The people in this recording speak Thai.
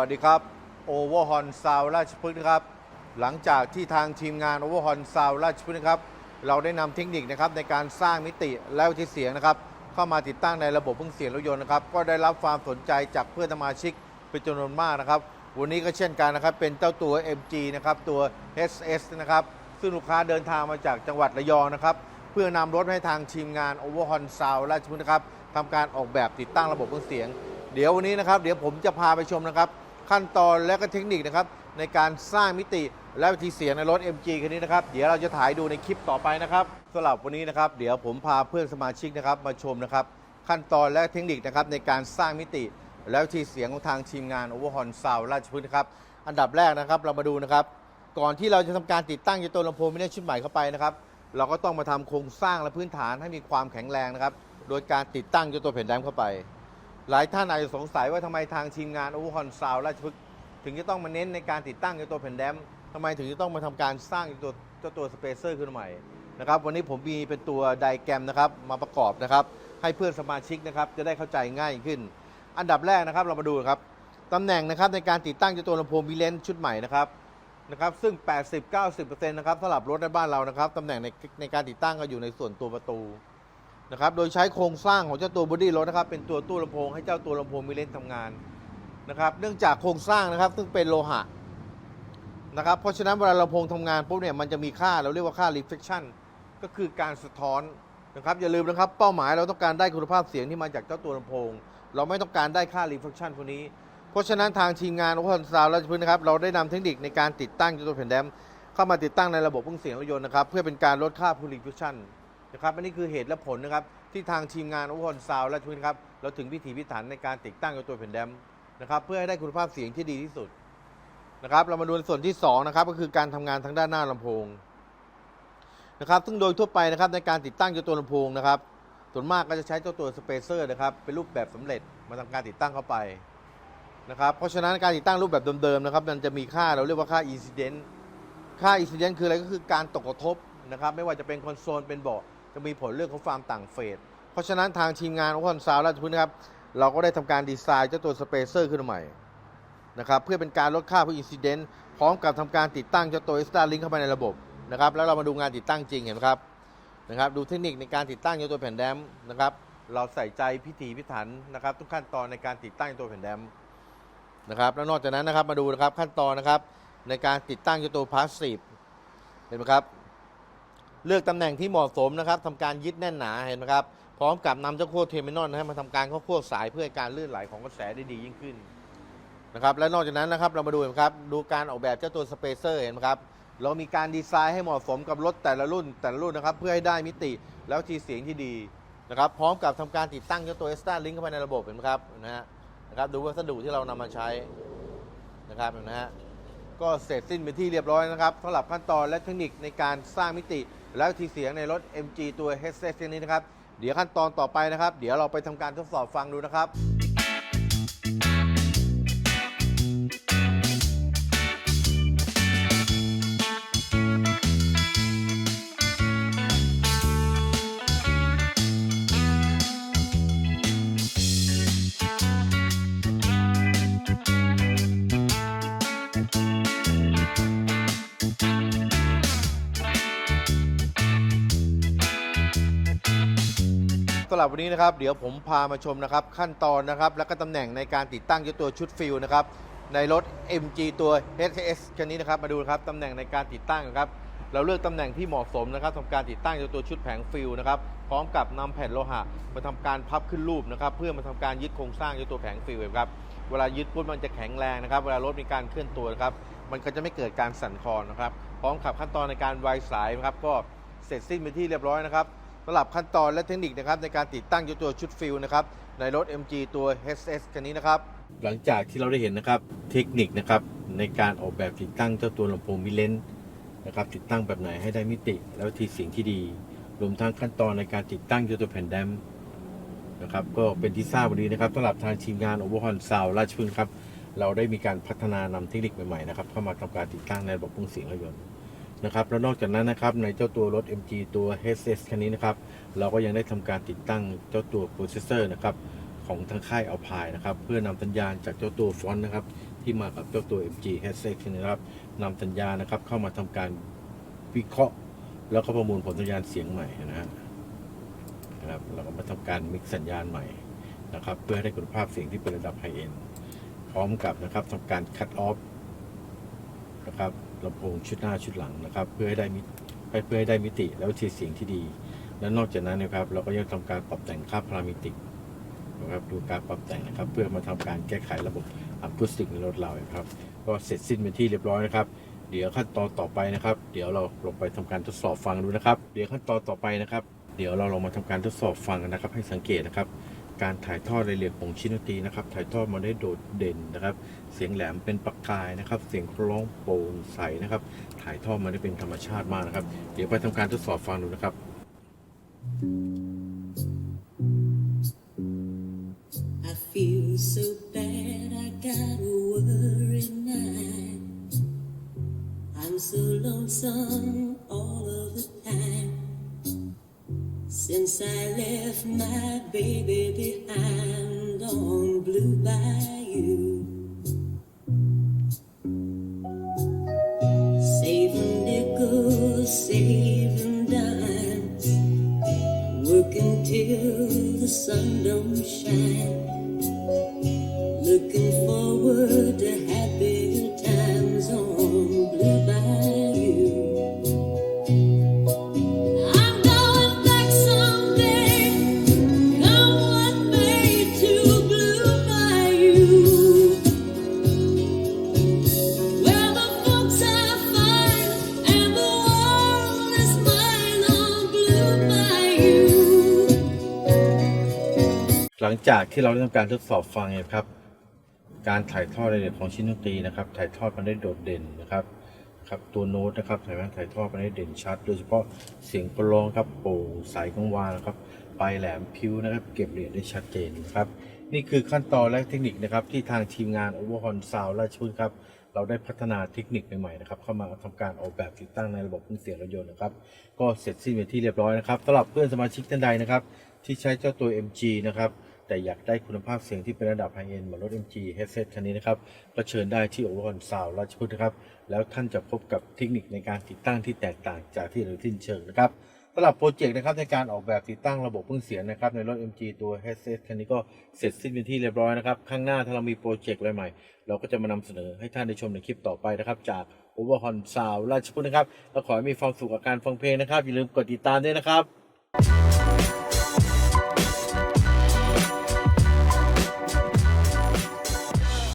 วัสดีครับโอเวอร์ฮอนซาวราชพฤกษ์นะครับหลังจากที่ทางทีมงานโอเวอร์ฮอนซาวราชพฤกษ์นะครับเราได้นำเทคนิคนะครับในการสร้างมิติและวิธีเสียงนะครับเข้ามาติดตั้งในระบบเครื่องเสียงรถยนต์นะครับก็ได้รับความสนใจจากเพื่อนสมาชิกเป็นจำนวนมากนะครับ วันนี้ก็เช่นกันนะครับเป็นเจ้าตัว MG นะครับตัว SS นะครับซึ่งลูกค้าเดินทางมาจากจังหวัดระยองนะครับเพื่อนำรถให้ทางทีมงาน Overhon Sound ราชพฤกษ์นะครับทำการออกแบบติดตั้งระบบเครื่องเสียง เดี๋ยววันนี้นะครับ เดี๋ยวผมจะพาไปชมนะครับ ขั้นตอนและก็เทคนิคนะครับในการสร้างมิติและวิธีเสียงในรถ MG คันนี้นะครับ เดี๋ยวเราจะถ่ายดูในคลิปต่อไปนะครับสำหรับวันนี้นะครับ เดี๋ยวผมพาเพื่อนสมาชิกนะครับมาชมนะครับ ขั้นตอนและเทคนิคนะครับในการสร้างมิติ และวิธีเสียงของทางทีมงาน Overhon Sound ราชพฤกษ์นะครับ อันดับแรกนะครับเรามาดูนะครับ ก่อนที่เราจะทำการติดตั้งยตัวลำโพงมินิชุดใหม่เข้าไปนะครับ เราก็ต้องมาทำโครงสร้างและพื้นฐานให้มีความแข็งแรงนะครับ โดยการติดตั้งยตัวแผ่นแดมเข้าไป หลายท่านอาจจะสงสัยว่าทำไมทางทีมงาน o v e r h o n Sound ราชพฤกษ์ถึงจะต้องมาเน้นในการติดตั้งตัวแผ่นแดมทำไมถึงจะต้องมาทำการสร้างตัวเจ้าตัวสเปเซอร์ขึ้นใหม่นะครับวันนี้ผมมีเป็นตัวไดแกรมนะครับมาประกอบนะครับให้เพื่อนสมาชิกนะครับจะได้เข้าใจง่ายขึ้น อันดับแรกนะครับเรามาดูครับตำแหน่งนะครับในการติดตั้งเจตัวลำโพงมิเลนชุดใหม่นะครับนะครับซึ่ง 80-90%นะครับสำหรับรถในบ้านเรานะครับตำแหน่งในในการติดตั้งก็อยู่ในส่วนตัวประตู นะครับ โดยใช้โครงสร้างของเจ้าตัวบอดี้รถนะครับ เป็นตัวตู้ลำโพงให้เจ้าตัวลำโพงมีเลนส์ทำงานนะครับ เนื่องจากโครงสร้างนะครับซึ่งเป็นโลหะนะครับ เพราะฉะนั้นเวลาลำโพงทำงานปุ๊บเนี่ยมันจะมีค่าเราเรียกว่าค่า reflection ก็คือการสะท้อนนะครับ อย่าลืมนะครับ เป้าหมายเราต้องการได้คุณภาพเสียงที่มาจากเจ้าตัวลำโพง เราไม่ต้องการได้ค่า reflection พวกนี้ เพราะฉะนั้นทางทีมงานอุปกรณ์ซาวราชพฤกษ์นะครับ เราได้นำเทคนิคในการติดตั้งเจ้าตัวแผ่นแดมเข้ามาติดตั้งในระบบเครื่องเสียงรถยนต์นะครับ เพื่อเป็นการลดค่า purification นะครับอันนี้คือเหตุและผลนะครับที่ทางทีมงานอุปกรณ์ซาวด์ราชพฤกครับเราถึงพิถีพิถันในการติดตั้งตัวแผ่นแดมนะครับเพื่อให้ได้คุณภาพเสียงที่ดีที่สุดนะครับเรามาดูในส่วนที่สองนะครับก็คือการทำงานทางด้านหน้าลำโพงนะครับซึ่งโดยทั่วไปนะครับในการติดตั้งตัวลำโพงนะครับส่วนมากก็จะใช้เจ้าตัวสเปเซอร์นะครับเป็นรูปแบบสำเร็จมาทำการติดตั้งเข้าไปนะครับเพราะฉะนั้นการติดตั้งรูปแบบเดิมๆนะครับมันจะมีค่าเราเรียกว่าค่า incident ค่า incident คืออะไรก็คือการตกกระทบนะครับไม่ว่าจะเป็นคอนโซลเป็นเบาะ จะมีผลเรื่องของความต่างเฟส เพราะฉะนั้นทางทีมงานของคอนซาวราชพฤกษ์นะครับ เราก็ได้ทำการดีไซน์เจ้าตัวสเปเซอร์ขึ้นมาใหม่นะครับเพื่อเป็นการลดค่าพวก incident พร้อมกับทำการติดตั้งเจ้าตัว Extra Link เข้าไปในระบบนะครับแล้วเรามาดูงานติดตั้งจริงเห็นไหมครับนะครับ ดูเทคนิคในการติดตั้งเจ้าตัวแผ่นแดมนะครับเราใส่ใจพิถีพิถันนะครับ ทุกขั้นตอนในการติดตั้งตัวแผ่นแดมนะครับแล้วนอกจากนั้นนะครับมาดูนะครับขั้นตอนนะครับในการติดตั้งเจ้าตัวพาสซีฟเห็นไหมครับ เลือกตำแหน่งที่เหมาะสมนะครับทำการยึดแน่นหนาเห็นไหมครับ พร้อมกับนำเจ้าขั้วเทอร์มินอลนะฮะมาทำการเข้าขั้วสายเพื่อให้การลื่นไหลของกระแสได้ดียิ่งขึ้นนะครับและนอกจากนั้นนะครับเรามาดูนไหมครับดูการออกแบบเจ้าตัวสเปเซอร์เห็นไหมครับเรามีการดีไซน์ให้เหมาะสมกับรถแต่ละรุ่นแต่ละรุ่นนะครับเพื่อให้ได้มิติแล้วทีเสียงที่ดีนะครับพร้อมกับทำการติดตั้งเจ้าตัวเอสตาลิงเข้าไปในระบบเห็นไหมครับนะฮะนะครับดูวัสดุที่เรานำมาใช้นะครับนะฮะก็เสร็จสิ้นเป็นที่เรียบร้อยนะครับสำหรับขั้นตอนและเทคนิคในการสร้างมิติ แล้วทีเสียงในรถ MG ตัว h s s นี้นะครับ เดี๋ยวขั้นตอนต่อไปนะครับ เดี๋ยวเราไปทำการทดสอบฟังดูนะครับ สำหรับวันนี้นะครับเดี๋ยวผมพามาชมนะครับขั้นตอนนะครับและก็ตำแหน่งในการติดตั้งเจ้าตัวชุดฟิลนะครับในรถ MG ตัว HS คันนี้นะครับมาดูครับตำแหน่งในการติดตั้งนะครับเราเลือกตำแหน่งที่เหมาะสมนะครับทำการติดตั้งเจ้าตัวชุดแผงฟิลนะครับพร้อมกับนำแผ่นโลหะมาทำการพับขึ้นรูปนะครับเพื่อมาทำการยึดโครงสร้างเจ้าตัวแผงฟิลครับเวลายึดปุ๊บมันจะแข็งแรงนะครับเวลารถมีการเคลื่อนตัวครับมันก็จะไม่เกิดการสั่นคลอนนะครับพร้อมกับขั้นตอนในการไวสายนะครับก็เสร็จสิ้นเป็นที่เรียบร้อยนะครับ สำหรับขั้นตอนและเทคนิคนะครับในการติดตั้งตัวชุดฟิลนะครับในรถ MG ตัว HS คันนี้นะครับ หลังจากที่เราได้เห็นนะครับเทคนิคนะครับในการออกแบบติดตั้งเจ้าตัวลำโพงมิเลนนะครับติดตั้งแบบไหนให้ได้มิติ แล้วทีเสียงที่ดี รวมทั้งขั้นตอนในการติดตั้งเจ้าตัวแผ่นแดมนะครับก็เป็นที่ทราบวันนี้นะครับสำหรับทางทีมงาน o v e r h o n Sound ราชพฤกษ์ครับเราได้มีการพัฒนานำเทคนิคใหม่ๆนะครับเข้ามาทำการติดตั้งในระบบเครื่องเสียงรถยนต์ นะครับแล้วนอกจากนั้นนะครับในเจ้าตัวรถ MG ตัว HS คันนี้นะครับเราก็ยังได้ทำการติดตั้งเจ้าตัวโปรเซสเซอร์นะครับของทางค่ายเอาพายนะครับเพื่อนำสัญญาณจากเจ้าตัวฟอนต์นะครับที่มากับเจ้าตัว MG Headset นะครับนำสัญญาณนะครับเข้ามาทำการวิเคราะห์ แล้วก็ประมวลผลสัญญาณเสียงใหม่นะฮะนะครับเราก็มาทำการมิกซ์สัญญาณใหม่นะครับเพื่อให้ได้คุณภาพเสียงที่เป็นระดับไฮเอ็นพร้อมกับนะครับทำการคัดออฟนะครับ ลำโพงชุดหน้าชุดหลังนะครับ เพื่อให้ได้มิเพื่อให้ได้มิติแล้วเสียงที่ดี และนอกจากนั้นนะครับ เราก็ยังทำการปรับแต่งค่าพารามิตินะครับดูการปรับแต่งนะครับ เพื่อมาทำการแก้ไขระบบอะคูสติกในรถเราครับ ก็เสร็จสิ้นเป็นที่เรียบร้อยนะครับเดี๋ยวขั้นตอนต่อไปนะครับ เดี๋ยวเราลงไปทำการทดสอบฟังดูนะครับ เดี๋ยวขั้นตอนต่อไปนะครับ เดี๋ยวเราลองมาทำการทดสอบฟังกันนะครับ ให้สังเกตนะครับ การถ่ายทอดรายละเอียดของชิ้นดนตรีนะครับ ถ่ายทอดมาได้โดดเด่นนะครับ เสียงแหลมเป็นประกายนะครับ เสียงร้องโปร่งใสนะครับ ถ่ายทอดมาได้เป็นธรรมชาติมากนะครับ เดี๋ยวไปทำการทดสอบฟังดูนะครับ I feel so bad, I got a worry night. I'm so lonesome Since I left my baby behind on Blue Bayou. Saving nickels, saving dimes. Working till the sun don't shine. Looking forward หลังจากที่เราได้ทำการทดสอบฟังนี่ยครับ การถ่ายทอดรายละเอียดของชิ้นดนตรีนะครับ ถ่ายทอดมาได้โดดเด่นนะครับครับตัวโน้ตนะครับถ่ายมถ่ายทอดมาได้เด่นชัด โดยเฉพาะเสียงกลองครับโปร่งใสกังวานนะครับปลายแหลมพิ้วนะครับ เก็บละเอียดได้ชัดเจนนะครับ นี่คือขั้นตอนและเทคนิคนะครับ ที่ทางทีมงาน Overhaul Sound ราชพฤกษ์ครับเราได้พัฒนาเทคนิคใหม่ๆนะครับ เข้ามาทำการออกแบบติดตั้งในระบบเครื่องเสียงรถยนต์นะครับ ก็เสร็จสิ้นเป็นที่เรียบร้อยนะครับสำหรับเพื่อนสมาชิกท่านใดนะครับ ที่ใช้เจ้าตัว MG นะครับ แต่อยากได้คุณภาพเสียงที่เป็นระดับไฮเอ็นเหมือนรถ MG Headset คันนี้นะครับก็เชิญได้ที่ Overhaul Sound ราชพฤกษ์นะครับ แล้วท่านจะพบกับเทคนิคในการติดตั้งที่แตกต่างจากที่อื่นสิ้นเชิงนะครับสำหรับโปรเจกต์นะครับในการออกแบบติดตั้งระบบเครื่องเสียงนะครับในรถ MG ตัว Headset คันนี้ก็เสร็จสิ้นเป็นที่เรียบร้อยนะครับ ข้างหน้าถ้าเรามีโปรเจกต์ใหม่เราก็จะมานำเสนอให้ท่านได้ชมในคลิปต่อไปนะครับ จาก Overhaul Sound ราชพฤกษ์นะครับแล้วขอให้มีความสุขกับการฟังเพลงนะครับอย่าลืมกดติดตามด้วยนะครับ